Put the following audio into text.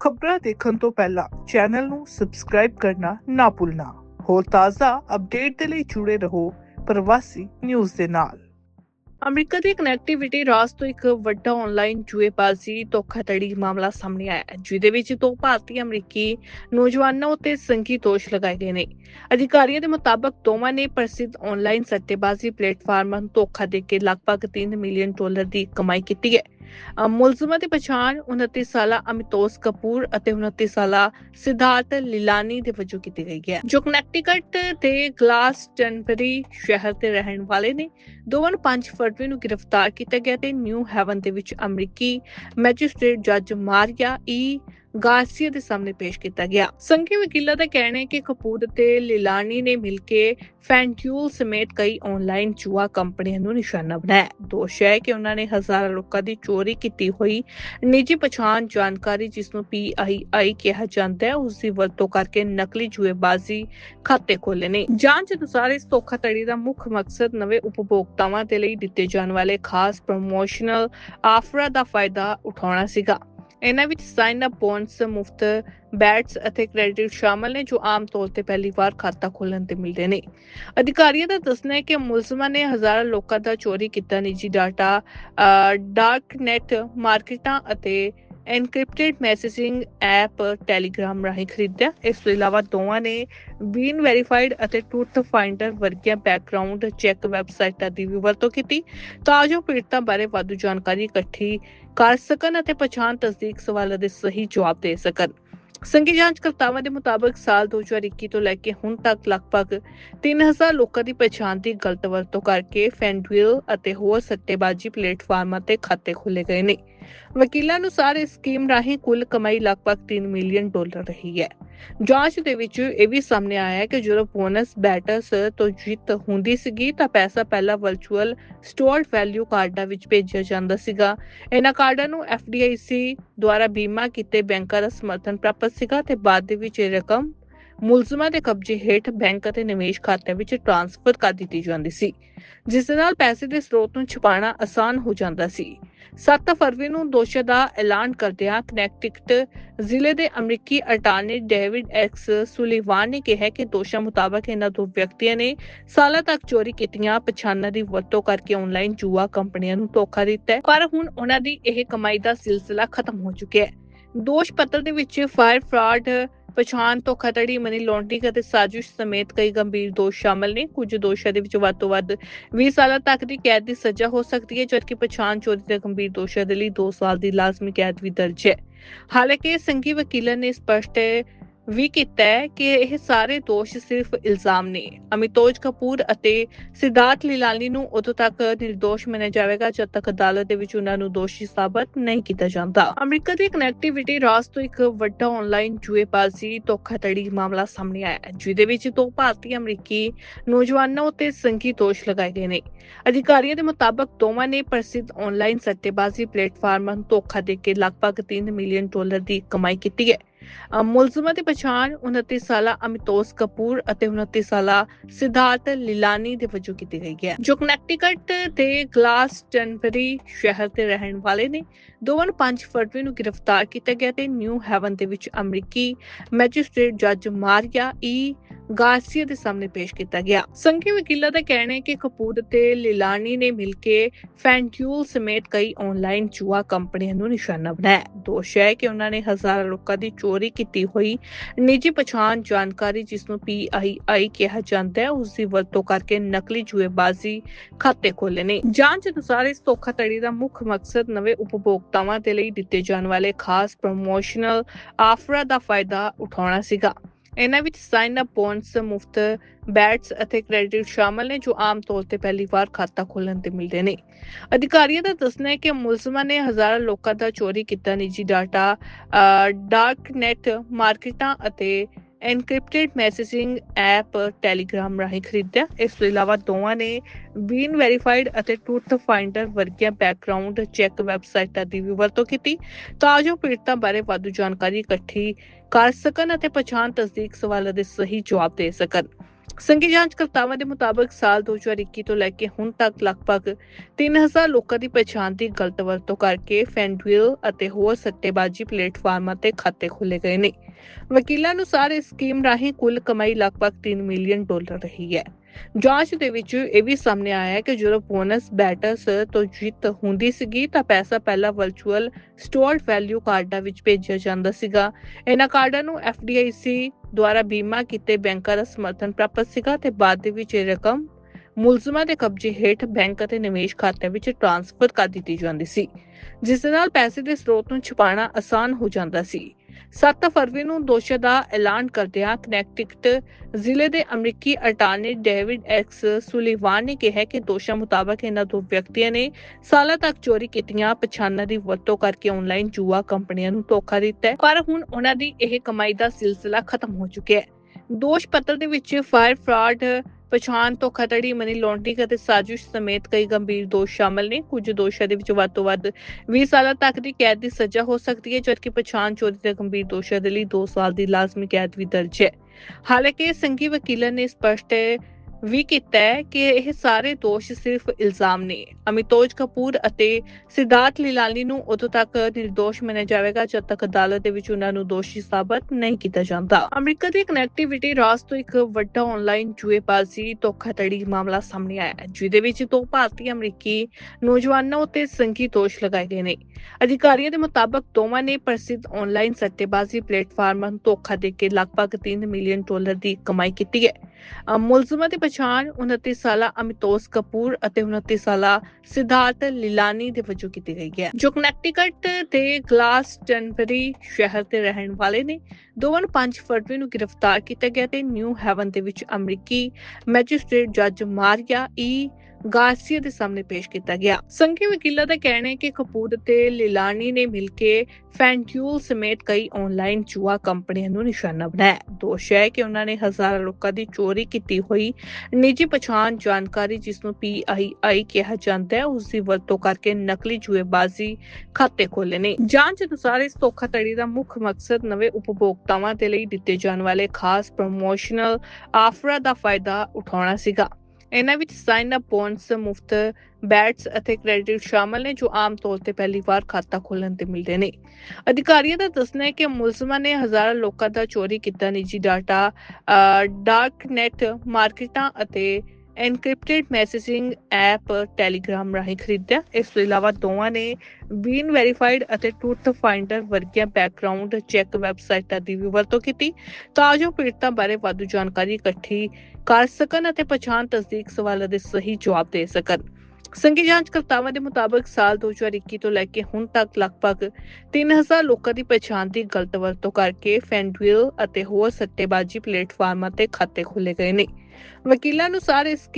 ਖਬਰਾਂ ਦੇਖਣ ਤੋਂ ਪਹਿਲਾਂ ਚੈਨਲ ਨੂੰ ਸਬਸਕ੍ਰਾਈਬ ਕਰਨਾ ਨਾ ਭੁੱਲਣਾ। ਹੋਰ ਤਾਜ਼ਾ ਅਪਡੇਟ ਦੇ ਲਈ ਜੁੜੇ ਰਹੋ ਪ੍ਰਵਾਸੀ ਨਿਊਜ਼ ਦੇ ਨਾਲ। ਅਮਰੀਕਾ ਦੀ ਕਨੈਕਟੀਵਿਟੀ ਰਾਜ ਤੋਂ ਇੱਕ ਵੱਡਾ ਆਨਲਾਈਨ ਜੂਏਬਾਜ਼ੀ ਧੋਖਾਧੜੀ ਮਾਮਲਾ ਸਾਹਮਣੇ ਆਇਆ ਹੈ, ਜਿਹਦੇ ਵਿੱਚ ਦੋ ਭਾਰਤੀ ਅਮਰੀਕੀ ਨੌਜਵਾਨਾਂ ਉੱਤੇ ਸੰਗੀ ਦੋਸ਼ ਲਗਾਏ ਗਏ ਨੇ। ਅਧਿਕਾਰੀਆਂ ਦੇ ਮੁਤਾਬਕ ਦੋਵਾਂ ਨੇ ਪ੍ਰਸਿੱਧ ਆਨਲਾਈਨ ਸੱਟੇਬਾਜ਼ੀ ਪਲੇਟਫਾਰਮਾਂ ਨੂੰ ਧੋਖਾ ਦੇ ਕੇ ਲਗਭਗ 3 ਮਿਲੀਅਨ ਡਾਲਰ ਦੀ ਕਮਾਈ ਕੀਤੀ ਹੈ। ਮੁਲਜ਼ਮਾਂ ਦੀ ਪਛਾਣ 29 ਸਾਲਾ ਅਮਿਤੋਸ ਕਪੂਰ ਅਤੇ 29 ਸਾਲਾ ਸਿਧਾਰਥ ਲਿਲਾਨੀ ਦੇ ਵਜੋਂ ਕੀਤੀ ਗਈ ਹੈ, ਜੋ ਕਨੈਕਟੀਕਟ ਦੇ ਗਲਾਸ ਟਨਬਰੀ ਸ਼ਹਿਰ ਦੇ ਰਹਿਣ ਵਾਲੇ ਨੇ। ਦੋਵਾਂ ਨੂੰ 5 ਫਰਵਰੀ ਨੂੰ ਗ੍ਰਿਫਤਾਰ ਕੀਤਾ ਗਿਆ ਤੇ ਨਿਊ ਹੈਵਨ ਦੇ ਵਿੱਚ ਅਮਰੀਕੀ ਮੈਜਿਸਟ੍ਰੇਟ ਜੱਜ ਮਾਰੀਆ ਈ ਗਾਰਸੀਆ ਦੇ ਸਾਹਮਣੇ ਪੇਸ਼ ਕੀਤਾ ਗਿਆ। ਸੰਘੀ ਵਕੀਲਾਂ ਦਾ ਕਹਿਣਾ ਹੈ ਕਿ ਕਪੂਰ ਤੇ ਲਿਲਾਨੀ ਨੇ ਮਿਲ ਕੇ ਫੈਂਟਿਊਲ ਸਮੇਤ ਕਈ ਆਨਲਾਈਨ ਜੂਆ ਕੰਪਨੀਆਂ ਨੂੰ ਨਿਸ਼ਾਨਾ ਬਣਾਇਆ। ਦੋਸ਼ ਹੈ ਕਿ ਉਹਨਾਂ ਨੇ ਹਜ਼ਾਰਾਂ ਲੋਕਾਂ ਦੀ ਚੋਰੀ ਕੀਤੀ ਹੋਈ ਨਿੱਜੀ ਪਛਾਣ ਜਾਣਕਾਰੀ ਜਿਸ ਨੂੰ PII ਕਿਹਾ ਜਾਂਦਾ ਹੈ, ਉਸ ਦੀ ਵਰਤੋਂ ਕਰਕੇ ਨਕਲੀ ਜੂਏਬਾਜ਼ੀ ਖਾਤੇ ਖੋਲੇ ਨੇ। ਜਾਂਚ ਅਨੁਸਾਰ ਇਸ ਧੋਖਾਧੜੀ ਦਾ ਮੁੱਖ ਮਕਸਦ ਨਵੇਂ ਉਪਭੋਗਤਾਵਾਂ ਦੇ ਲਈ ਦਿੱਤੇ ਜਾਣ ਵਾਲੇ ਖਾਸ ਪ੍ਰੋਮੋਸ਼ਨਲ ਆਫਰਾਂ ਦਾ ਫਾਇਦਾ ਉਠਾਉਣਾ ਸੀਗਾ। ਇਹਨਾਂ ਵਿੱਚ ਸਾਈਨ ਅਪ ਬੋਨਸ ਮੁਫਤ ਬੈਟਸ ਅਤੇ ਕ੍ਰੈਡਿਟ ਸ਼ਾਮਲ ਨੇ ਜੋ ਆਮ ਤੌਰ ਤੇ ਪਹਿਲੀ ਵਾਰ ਖਾਤਾ ਖੋਲ੍ਹਣ ਤੇ ਮਿਲਦੇ ਨੇ। ਅਧਿਕਾਰੀਆਂ ਦਾ ਦੱਸਣਾ ਹੈ ਕਿ ਮੁਲਜ਼ਮਾਂ ਨੇ ਹਜ਼ਾਰਾਂ ਲੋਕਾਂ ਦਾ ਚੋਰੀ ਕੀਤਾ ਨਿੱਜੀ ਡਾਟਾ ਡਾਰਕ ਨੈਟ ਮਾਰਕੀਟਾਂ ਅਤੇ ਐਨਕ੍ਰਿਪਟਡ ਮੈਸੇਜਿੰਗ ਐਪ ਟੈਲੀਗ੍ਰਾਮ ਰਾਹੀਂ ਖਰੀਦਿਆ। ਇਸ ਤੋਂ ਇਲਾਵਾ ਦੋਵਾਂ ਨੇ ਬੀਨ ਵੈਰੀਫਾਈਡ ਅਤੇ ਟਰੂਥ ਫਾਈਂਡਰ ਵਰਗੀਆਂ ਬੈਕਗ੍ਰਾਉਂਡ ਚੈੱਕ ਵੈਬਸਾਈਟਾਂ ਦੀ ਵੀ ਵਰਤੋਂ ਕੀਤੀ। ਤਾਂ ਜੋ ਪੀੜਤਾਂ ਬਾਰੇ ਵਾਧੂ ਜਾਣਕਾਰੀ ਇਕੱਠੀ ਕਰ ਸਕਣ ਅਤੇ ਪਛਾਣ ਤਸਦੀਕ ਸਵਾਲਾਂ ਦੇ ਸਹੀ ਜਵਾਬ ਦੇ ਸਕਣ। ਸੰਘੀ ਜਾਂਚ ਕਰਤਾਵਾਂ ਦੇ ਮੁਤਾਬਕ ਸਾਲ 2021 ਤੋਂ ਲੈ ਕੇ ਹੁਣ ਤੱਕ ਲਗਭਗ 3000 ਲੋਕਾਂ ਦੀ ਪਛਾਣ ਦੀ ਗਲਤ ਵਰਤੋਂ ਕਰਕੇ ਫੈਂਡਵਿਲ ਅਤੇ ਹੋਰ ਸੱਟੇਬਾਜ਼ੀ ਪਲੇਟਫਾਰਮਾਂ ਤੇ ਖਾਤੇ ਖੋਲੇ ਗਏ ਨੇ। ਵਕੀਲਾਂ ਅਨੁਸਾਰ ਇਸ ਸਕੀਮ ਰਾਹੀਂ ਕੁੱਲ ਕਮਾਈ ਲਗਭਗ 3 ਮਿਲੀਅਨ ਡਾਲਰ ਰਹੀ ਹੈ। ਜਾਂਚ ਦੇ ਵਿੱਚ ਇਹ ਵੀ ਸਾਹਮਣੇ ਆਇਆ ਹੈ ਕਿ ਜਦੋਂ ਬੋਨਸ ਬੈਟਰਸ ਤੋਂ ਜਿੱਤ ਹੁੰਦੀ ਸੀਗੀ ਤਾਂ ਪੈਸਾ ਪਹਿਲਾਂ ਵਰਚੁਅਲ ਸਟੋਰਡ ਵੈਲਿਊ ਕਾਰਡਾਂ ਵਿੱਚ ਭੇਜਿਆ ਜਾਂਦਾ ਸੀਗਾ। ਇਹਨਾਂ ਕਾਰਡਾਂ ਨੂੰ FDIC ਦੁਆਰਾ ਬੀਮਾ ਕੀਤੇ ਬੈਂਕਾਂ ਦਾ ਸਮਰਥਨ ਪ੍ਰਾਪਤ ਸੀਗਾ ਤੇ ਬਾਅਦ ਦੇ ਵਿੱਚ ਇਹ ਰਕਮ ਮੁਲਜ਼ਮਾਂ ਦੇ ਕਬਜ਼ੇ ਹੇਠ ਬੈਂਕ ਅਤੇ ਨਿਵੇਸ਼ ਖਾਤਿਆਂ ਵਿੱਚ ਟ੍ਰਾਂਸਫਰ ਕਰ ਦਿੱਤੀ ਜਾਂਦੀ ਸੀ, ਜਿਸ ਦੇ ਨਾਲ ਪੈਸੇ ਦੇ ਸਰੋਤ ਨੂੰ ਛੁਪਾਉਣਾ ਆਸਾਨ ਹੋ ਜਾਂਦਾ ਸੀ। 7 ਫਰਵਰੀ ਨੂੰ ਦੋਸ਼ਾਂ ਦਾ ਐਲਾਨ ਕਰਦਿਆਂ ਕਨੈਕਟਿਕਟ ਜ਼ਿਲ੍ਹੇ ਦੇ ਅਮਰੀਕੀ ਅਟਾਰਨੀ ਡੇਵਿਡ ਐਕਸ ਸੁਲੀਵਾਨ ਨੇ ਕਿਹਾ ਕਿ ਦੋਸ਼ਾਂ ਮੁਤਾਬਕ ਇਹਨਾਂ ਦੋ ਵਿਅਕਤੀਆਂ ਨੇ ਸਾਲਾਂ ਤੱਕ ਚੋਰੀ ਕੀਤੀਆਂ ਪਛਾਣਾਂ ਦੀ ਵਰਤੋਂ ਕਰਕੇ ਆਨਲਾਈਨ ਜੂਆ ਕੰਪਨੀਆਂ ਨੂੰ ਧੋਖਾ ਦਿੱਤਾ ਪਰ ਹੁਣ ਉਹਨਾਂ ਦੀ ਇਹ ਕਮਾਈ ਦਾ ਸਿਲਸਿਲਾ ਖਤਮ ਹੋ ਚੁੱਕਿਆ ਹੈ। ਦੋਸ਼ ਪੱਤਰ ਦੇ ਵਿੱਚ ਫਾਇਰ ਫਰਾਡ ਪਛਾਣ ਧੋਖਾਧੜੀ ਮਨੀ ਲੌਂਡਰਿੰਗ ਅਤੇ ਸਾਜ਼ਿਸ਼ ਸਮੇਤ ਕਈ ਗੰਭੀਰ ਦੋਸ਼ ਸ਼ਾਮਲ ਨੇ। ਕੁਝ ਦੋਸ਼ਾਂ ਦੇ ਵਿੱਚ ਵੱਧ ਤੋਂ ਵੱਧ 20 ਸਾਲਾਂ ਤੱਕ ਦੀ ਕੈਦ ਦੀ ਸਜ਼ਾ ਹੋ ਸਕਦੀ ਹੈ, ਜਦਕਿ ਪਛਾਣ ਚੋਰੀ ਦੇ ਗੰਭੀਰ ਦੋਸ਼ਾਂ ਦੇ ਲਈ 2 ਸਾਲ ਦੀ ਲਾਜ਼ਮੀ ਕੈਦ ਵੀ ਦਰਜ ਹੈ। ਹਾਲਾਂਕਿ ਸੰਘੀ ਵਕੀਲਾਂ ਨੇ ਸਪਸ਼ਟ ਵੀ ਕੀਤਾ ਹੈ ਕਿ ਇਹ ਸਾਰੇ ਦੋਸ਼ ਸਿਰਫ ਇਲਜ਼ਾਮ ਨੇ। ਅਮਿਤੋਜ ਕਪੂਰ ਅਤੇ ਸਿਧਾਰਥ ਲੀਲਾਨੀ ਨੂੰ ਉਦੋਂ ਤੱਕ ਨਿਰਦੋਸ਼ ਮੰਨਿਆ ਜਾਵੇਗਾ ਜਦ ਤੱਕ ਅਦਾਲਤ ਦੇ ਵਿੱਚ ਉਹਨਾਂ ਨੂੰ ਦੋਸ਼ੀ ਸਾਬਤ ਨਹੀਂ ਕੀਤਾ ਜਾਂਦਾ। ਅਮਰੀਕਾ ਦੀ ਕਨੈਕਟੀਵਿਟੀ ਰਾਜ ਤੋਂ ਇੱਕ ਵੱਡਾ ਆਨਲਾਈਨ ਜੂਏਬਾਜ਼ੀ ਧੋਖਾਧੜੀ ਮਾਮਲਾ ਸਾਹਮਣੇ ਆਇਆ ਹੈ, ਜਿਹਦੇ ਵਿੱਚ ਦੋ ਭਾਰਤੀ ਅਮਰੀਕੀ ਨੌਜਵਾਨਾਂ ਉੱਤੇ ਸੰਗੀ ਦੋਸ਼ ਲਗਾਏ ਗਏ ਨੇ। ਅਧਿਕਾਰੀਆਂ ਦੇ ਮੁਤਾਬਕ ਦੋਵਾਂ ਨੇ ਪ੍ਰਸਿੱਧ ਆਨਲਾਈਨ ਸੱਟੇਬਾਜ਼ੀ ਪਲੇਟਫਾਰਮਾਂ ਨੂੰ ਧੋਖਾ ਦੇ ਕੇ ਲਗਭਗ 3 ਮਿਲੀਅਨ ਡਾਲਰ ਦੀ ਕਮਾਈ ਕੀਤੀ ਹੈ। ਮੁਲਜ਼ਮਾਂ ਦੀ ਪਛਾਣ 29 ਸਾਲਾ ਅਮਿਤੋਸ ਕਪੂਰ ਅਤੇ 29 ਸਾਲਾ ਸਿਧਾਰਥ ਲਿਲਾਨੀ ਦੇ ਵਜੋਂ ਕੀਤੀ ਗਈ ਹੈ, ਜੋ ਕਨੈਕਟੀਕਟ ਦੇ ਗਲਾਸ ਟਨਬਰੀ ਸ਼ਹਿਰ ਦੇ ਰਹਿਣ ਵਾਲੇ ਨੇ। ਦੋਵਾਂ ਨੂੰ 5 ਫਰਵਰੀ ਨੂੰ ਗ੍ਰਿਫਤਾਰ ਕੀਤਾ ਗਿਆ ਤੇ ਨਿਊ ਹੈਵਨ ਦੇ ਵਿੱਚ ਅਮਰੀਕੀ ਮੈਜਿਸਟ੍ਰੇਟ ਜੱਜ ਮਾਰੀਆ ਈ ਗਾਰਸੀਆ ਦੇ ਸਾਹਮਣੇ ਪੇਸ਼ ਕੀਤਾ ਗਿਆ। ਸੰਘੀ ਵਕੀਲਾਂ ਦਾ ਕਹਿਣਾ ਹੈ ਕਿ ਕਪੂਰ ਤੇ ਲਿਲਾਨੀ ਨੇ ਮਿਲ ਕੇ ਫੈਂਟਿਊਲ ਸਮੇਤ ਕਈ ਆਨਲਾਈਨ ਜੂਆ ਕੰਪਨੀਆਂ ਨੂੰ ਨਿਸ਼ਾਨਾ ਬਣਾਇਆ। ਦੋਸ਼ ਹੈ ਕਿ ਉਹਨਾਂ ਨੇ ਹਜ਼ਾਰਾਂ ਲੋਕਾਂ ਦੀ ਚੋਰੀ ਕੀਤੀ ਹੋਈ ਨਿੱਜੀ ਪਛਾਣ ਜਾਣਕਾਰੀ ਜਿਸ ਨੂੰ PII ਕਿਹਾ ਜਾਂਦਾ ਹੈ ਉਸ ਦੀ ਵਰਤੋਂ ਕਰਕੇ ਨਕਲੀ ਜੂਏਬਾਜ਼ੀ ਖਾਤੇ ਖੋਲੇ ਨੇ। ਜਾਂਚ ਅਨੁਸਾਰ ਇਸ ਧੋਖਾਧੜੀ ਦਾ ਮੁੱਖ ਮਕਸਦ ਨਵੇਂ ਉਪਭੋਗਤਾਵਾਂ ਦੇ ਲਈ ਦਿੱਤੇ ਜਾਣ ਵਾਲੇ ਖਾਸ ਪ੍ਰੋਮੋਸ਼ਨਲ ਆਫਰਾਂ ਦਾ ਫਾਇਦਾ ਉਠਾਉਣਾ ਸੀਗਾ। ਇਹਨਾਂ ਵਿੱਚ ਸਾਈਨ ਅਪ ਬੋਨਸ ਮੁਫਤ ਬੈਟਸ ਅਤੇ ਕ੍ਰੈਡਿਟ ਸ਼ਾਮਲ ਨੇ, ਜੋ ਆਮ ਤੌਰ ਤੇ ਪਹਿਲੀ ਵਾਰ ਖਾਤਾ ਖੋਲ੍ਹਣ ਤੇ ਮਿਲਦੇ ਨੇ। ਅਧਿਕਾਰੀਆਂ ਦਾ ਦੱਸਣਾ ਹੈ ਕਿ ਮੁਲਜ਼ਮਾਂ ਨੇ ਹਜ਼ਾਰਾਂ ਲੋਕਾਂ ਦਾ ਚੋਰੀ ਕੀਤਾ, ਨਿੱਜੀ ਡਾਟਾ ਡਾਰਕ ਨੈਟ ਮਾਰਕੀਟਾਂ ਅਤੇ ਐਨਕ੍ਰਿਪਟਡ ਮੈਸੇਜਿੰਗ ਐਪ ਟੈਲੀਗ੍ਰਾਮ ਰਾਹੀਂ ਖਰੀਦਿਆ। ਇਸ ਤੋਂ ਇਲਾਵਾ ਦੋਵਾਂ ਨੇ ਬੀਨ ਵੈਰੀਫਾਈਡ ਅਤੇ ਟਰੂਥ ਫਾਈਂਡਰ ਵਰਗੀਆਂ ਬੈਕਗ੍ਰਾਉਂਡ ਚੈਕ ਵੈਬਸਾਈਟਾਂ ਦੀ ਵੀ ਵਰਤੋਂ ਕੀਤੀ। ਤਾਂ ਜੋ ਪੀੜਤਾਂ ਬਾਰੇ ਵਾਧੂ ਜਾਣਕਾਰੀ ਇਕੱਠੀ ਕਰ ਸਕਣ ਅਤੇ ਪਛਾਣ ਤਸਦੀਕ ਸਵਾਲਾਂ ਦੇ ਸਹੀ ਜਵਾਬ ਦੇ ਸਕਣ। ਸੰਘੀ ਜਾਂਚਕਰਤਾਵਾਂ ਦੇ ਮੁਤਾਬਕ ਸਾਲ 2021 ਤੋਂ ਲੈ ਕੇ ਹੁਣ ਤੱਕ ਲਗਭਗ 3000 ਲੋਕਾਂ ਦੀ ਪਛਾਣ ਦੀ ਗਲਤ ਵਰਤੋਂ ਕਰਕੇ ਫੈਂਡਵਿਲ ਅਤੇ ਹੋਰ ਸੱਟੇਬਾਜ਼ੀ ਪਲੇਟਫਾਰਮਾਂ ਤੇ ਖਾਤੇ ਖੋਲੇ ਗਏ ਨੇ। ਵਕੀਲਾਂ ਅਨੁਸਾਰ ਇਸ ਸਕੀਮ ਰਾਹੀਂ ਕੁੱਲ ਕਮਾਈ ਲਗਭਗ 3 ਮਿਲੀਅਨ ਡਾਲਰ ਰਹੀ ਹੈ। ਜਾਂਚ ਦੇ ਵਿੱਚ ਇਹ ਵੀ ਸਾਹਮਣੇ ਆਇਆ ਹੈ ਕਿ ਜਦੋਂ ਬੋਨਸ ਬੈਟਰਸ ਤੋਂ ਜਿੱਤ ਹੁੰਦੀ ਸੀਗੀ ਤਾਂ ਪੈਸਾ ਪਹਿਲਾਂ ਵਰਚੁਅਲ ਸਟੋਰਡ ਵੈਲਿਊ ਕਾਰਡਾਂ ਵਿੱਚ ਭੇਜਿਆ ਜਾਂਦਾ ਸੀਗਾ। ਇਹਨਾਂ ਕਾਰਡਾਂ ਨੂੰ FDIC ਦੁਆਰਾ ਬੀਮਾ ਕੀਤੇ ਬੈਂਕਾਂ ਦਾ ਸਮਰਥਨ ਪ੍ਰਾਪਤ ਸੀਗਾ ਤੇ ਬਾਅਦ ਦੇ ਵਿੱਚ ਇਹ ਰਕਮ ਮੁਲਜ਼ਮਾਂ ਦੇ ਕਬਜ਼ੇ ਹੇਠ ਬੈਂਕ ਅਤੇ ਨਿਵੇਸ਼ ਖਾਤਿਆਂ ਵਿੱਚ ਟ੍ਰਾਂਸਫਰ ਕਰ ਦਿੱਤੀ ਜਾਂਦੀ ਸੀ, ਜਿਸ ਨਾਲ ਪੈਸੇ ਦੇ ਸਰੋਤ ਨੂੰ ਛੁਪਾਉਣਾ ਆਸਾਨ ਹੋ ਜਾਂਦਾ ਸੀ। 7 ਫਰਵਰੀ ਨੂੰ ਦੋਸ਼ਾਂ ਦਾ ਐਲਾਨ ਕਰਦਿਆਂ ਕਨੈਕਟਿਕਟ ਜ਼ਿਲ੍ਹੇ ਦੇ ਅਮਰੀਕੀ ਅਟਾਰਨੀ ਡੇਵਿਡ ਐਕਸ ਸੁਲੀਵਾਨ ਨੇ ਕਿਹਾ ਕਿ ਦੋਸ਼ਾਂ ਮੁਤਾਬਕ ਇਹਨਾਂ ਦੋ ਵਿਅਕਤੀਆਂ ਨੇ ਸਾਲਾਂ ਤੱਕ ਚੋਰੀ ਕੀਤੀਆਂ ਪਛਾਣਾਂ ਦੀ ਵਰਤੋਂ ਕਰਕੇ ਆਨਲਾਈਨ ਜੂਆ ਕੰਪਨੀਆਂ ਨੂੰ ਧੋਖਾ ਦਿੱਤਾ ਪਰ ਹੁਣ ਉਹਨਾਂ ਦੀ ਇਹ ਕਮਾਈ ਦਾ ਸਿਲਸਿਲਾ ਖਤਮ ਹੋ ਚੁੱਕਿਆ ਹੈ। ਦੋਸ਼ ਪੱਤਰ ਦੇ ਵਿੱਚ ਫਾਇਰ ਫਰਾਡ ਪਛਾਣ ਧੋਖਾਧੜੀ ਮਨੀ ਲਾਂਡਰਿੰਗ ਅਤੇ ਸਾਜ਼ਿਸ਼ ਸਮੇਤ ਕਈ ਗੰਭੀਰ ਦੋਸ਼ ਸ਼ਾਮਲ ਨੇ। ਕੁਝ ਦੋਸ਼ਾਂ ਦੇ ਵਿੱਚ ਵੱਧ ਤੋਂ ਵੱਧ 20 ਸਾਲਾਂ ਤੱਕ ਦੀ ਕੈਦ ਦੀ ਸਜ਼ਾ ਹੋ ਸਕਦੀ ਹੈ, ਜਦਕਿ ਪਛਾਣ ਚੋਰੀ ਦੇ ਗੰਭੀਰ ਦੋਸ਼ਾਂ ਦੇ ਲਈ 2 ਸਾਲ ਦੀ ਲਾਜ਼ਮੀ ਕੈਦ ਵੀ ਦਰਜ ਹੈ। ਹਾਲਾਂਕਿ ਸੰਘੀ ਵਕੀਲਾਂ ਨੇ ਸਪਸ਼ਟ ਵੀ ਕੀਤਾ ਹੈ ਕਿ ਇਹ ਸਾਰੇ ਦੋਸ਼ ਸਿਰਫ ਇਲਜ਼ਾਮ ਨੇ। ਅਮਿਤੋਜ ਕਪੂਰ ਅਤੇ ਸਿਧਾਰਥ ਲੀਲਾਨੀ ਨੂੰ ਉਦੋਂ ਤੱਕ ਨਿਰਦੋਸ਼ ਮੰਨਿਆ ਜਾਵੇਗਾ ਜਦ ਤੱਕ ਅਦਾਲਤ ਦੇ ਵਿੱਚ ਉਹਨਾਂ ਨੂੰ ਦੋਸ਼ੀ ਸਾਬਤ ਨਹੀਂ ਕੀਤਾ ਜਾਂਦਾ। ਅਮਰੀਕਾ ਦੀ ਕਨੈਕਟੀਵਿਟੀ ਰਾਜ ਤੋਂ ਇੱਕ ਵੱਡਾ ਆਨਲਾਈਨ ਜੂਏਬਾਜ਼ੀ ਧੋਖਾਧੜੀ ਮਾਮਲਾ ਸਾਹਮਣੇ ਆਇਆ ਹੈ, ਜਿਹਦੇ ਵਿੱਚ ਦੋ ਭਾਰਤੀ ਅਮਰੀਕੀ ਨੌਜਵਾਨਾਂ ਉੱਤੇ ਸੰਗੀ ਦੋਸ਼ ਲਗਾਏ ਗਏ ਨੇ। ਅਧਿਕਾਰੀਆਂ ਦੇ ਮੁਤਾਬਕ ਦੋਵਾਂ ਨੇ ਪ੍ਰਸਿੱਧ ਆਨਲਾਈਨ ਸੱਟੇਬਾਜ਼ੀ ਪਲੇਟਫਾਰਮਾਂ ਨੂੰ ਧੋਖਾ ਦੇ ਕੇ ਲਗਭਗ 3 ਮਿਲੀਅਨ ਡਾਲਰ ਦੀ ਕਮਾਈ ਕੀਤੀ ਹੈ। ਮੁਲਜ਼ਮਾਂ ਦੀ ਪਛਾਣ 29 ਸਾਲਾ ਅਮਿਤੋਸ ਕਪੂਰ ਅਤੇ 29 ਸਾਲਾ ਸਿਧਾਰਥ ਲਿਲਾਨੀ ਦੇ ਵਜੋਂ ਕੀਤੀ ਗਈ ਹੈ, ਜੋ ਕਨੈਕਟਿਕਟ ਦੇ ਗਲਾਸ ਟਨਬਰੀ ਸ਼ਹਿਰ ਦੇ ਰਹਿਣ ਵਾਲੇ ਨੇ। ਦੋਵਾਂ ਨੂੰ 5 ਫਰਵਰੀ ਨੂੰ ਗ੍ਰਿਫਤਾਰ ਕੀਤਾ ਗਿਆ ਤੇ ਨਿਊ ਹੈਵਨ ਦੇ ਵਿੱਚ ਅਮਰੀਕੀ ਮੈਜਿਸਟ੍ਰੇਟ ਜੱਜ ਮਾਰੀਆ ਈ ਗਾਰਸੀਆ ਦੇ ਸਾਹਮਣੇ ਪੇਸ਼ ਕੀਤਾ ਗਿਆ। ਸੰਘੀ ਵਕੀਲਾਂ ਦਾ ਕਹਿਣਾ ਹੈ ਕਿ ਕਪੂਰ ਤੇ ਲਿਲਾਨੀ ਨੇ ਮਿਲ ਕੇ ਫੈਂਟਿਊਲ ਸਮੇਤ ਕਈ ਆਨਲਾਈਨ ਜੂਆ ਕੰਪਨੀਆਂ ਨੂੰ ਨਿਸ਼ਾਨਾ ਬਣਾਇਆ। ਦੋਸ਼ ਹੈ ਕਿ ਉਹਨਾਂ ਨੇ ਹਜ਼ਾਰਾਂ ਲੋਕਾਂ ਦੀ ਚੋਰੀ ਕੀਤੀ ਹੋਈ ਨਿੱਜੀ ਪਛਾਣ ਜਾਣਕਾਰੀ ਜਿਸ ਨੂੰ PII ਕਿਹਾ ਜਾਂਦਾ ਹੈ, ਉਸ ਦੀ ਵਰਤੋਂ ਕਰਕੇ ਨਕਲੀ ਜੂਏਬਾਜ਼ੀ ਖਾਤੇ ਖੋਲੇ ਨੇ। ਜਾਂਚ ਅਨੁਸਾਰ ਇਸ ਧੋਖਾਧੜੀ ਦਾ ਮੁੱਖ ਮਕਸਦ ਨਵੇਂ ਉਪਭੋਗਤਾਵਾਂ ਦੇ ਲਈ ਦਿੱਤੇ ਜਾਣ ਵਾਲੇ ਖਾਸ ਪ੍ਰੋਮੋਸ਼ਨਲ ਆਫਰਾਂ ਦਾ ਫਾਇਦਾ ਉਠਾਉਣਾ ਸੀਗਾ। ਇਹਨਾਂ ਵਿੱਚ ਸਾਈਨ ਅਪ ਬੋਨਸ ਮੁਫਤ ਬੈਟਸ ਅਤੇ ਕ੍ਰੈਡਿਟ ਸ਼ਾਮਲ ਨੇ ਜੋ ਆਮ ਤੌਰ ਤੇ ਪਹਿਲੀ ਵਾਰ ਖਾਤਾ ਖੋਲਣ ਤੇ ਮਿਲਦੇ ਨੇ। ਅਧਿਕਾਰੀਆਂ ਦਾ ਦੱਸਣਾ ਹੈ ਕਿ ਮੁਲਜ਼ਮਾਂ ਨੇ ਹਜ਼ਾਰਾਂ ਲੋਕਾਂ ਦਾ ਚੋਰੀ ਕੀਤਾ ਨਿੱਜੀ ਡਾਟਾ ਡਾਰਕ ਨੈਟ ਮਾਰਕੀਟਾਂ ਅਤੇ ਐਨਕ੍ਰਿਪਟਡ ਮੈਸੇਜਿੰਗ ਐਪ ਟੈਲੀਗ੍ਰਾਮ ਰਾਹੀਂ ਖਰੀਦਿਆ। ਇਸ ਤੋਂ ਇਲਾਵਾ ਦੋਵਾਂ ਨੇ ਬੀਨ ਵੈਰੀਫਾਈਡ ਅਤੇ ਟਰੂਥ ਫਾਈਂਡਰ ਵਰਗੀਆਂ ਬੈਕਗ੍ਰਾਉਂਡ ਚੈੱਕ ਵੈਬਸਾਈਟਾਂ ਦੀ ਵੀ ਵਰਤੋਂ ਕੀਤੀ। ਤਾਂ ਜੋ ਪੀੜਤਾਂ ਬਾਰੇ ਵਾਧੂ ਜਾਣਕਾਰੀ ਇਕੱਠੀ ਕਰ ਸਕਣ ਅਤੇ ਪਛਾਣ ਤਸਦੀਕ ਸਵਾਲਾਂ ਦੇ ਸਹੀ ਜਵਾਬ ਦੇ ਸਕਣ। ਸੰਘੀ ਜਾਂਚਕਰਤਾਵਾਂ ਦੇ ਮੁਤਾਬਕ ਸਾਲ 2021 ਤੋਂ ਲੈ ਕੇ ਹੁਣ ਤੱਕ ਲਗਭਗ 3000 ਲੋਕਾਂ ਦੀ ਪਛਾਣ ਦੀ ਗਲਤ ਵਰਤੋਂ ਕਰਕੇ ਫੈਂਡਵਿਲ ਅਤੇ ਹੋਰ ਸੱਟੇਬਾਜ਼ੀ ਪਲੇਟਫਾਰਮਾਂ ਤੇ ਖਾਤੇ ਖੋਲੇ ਗਏ ਨੇ। ਵਕੀਲਾਂ ਅਨੁਸਾਰ ਇਸ ਸਕੀਮ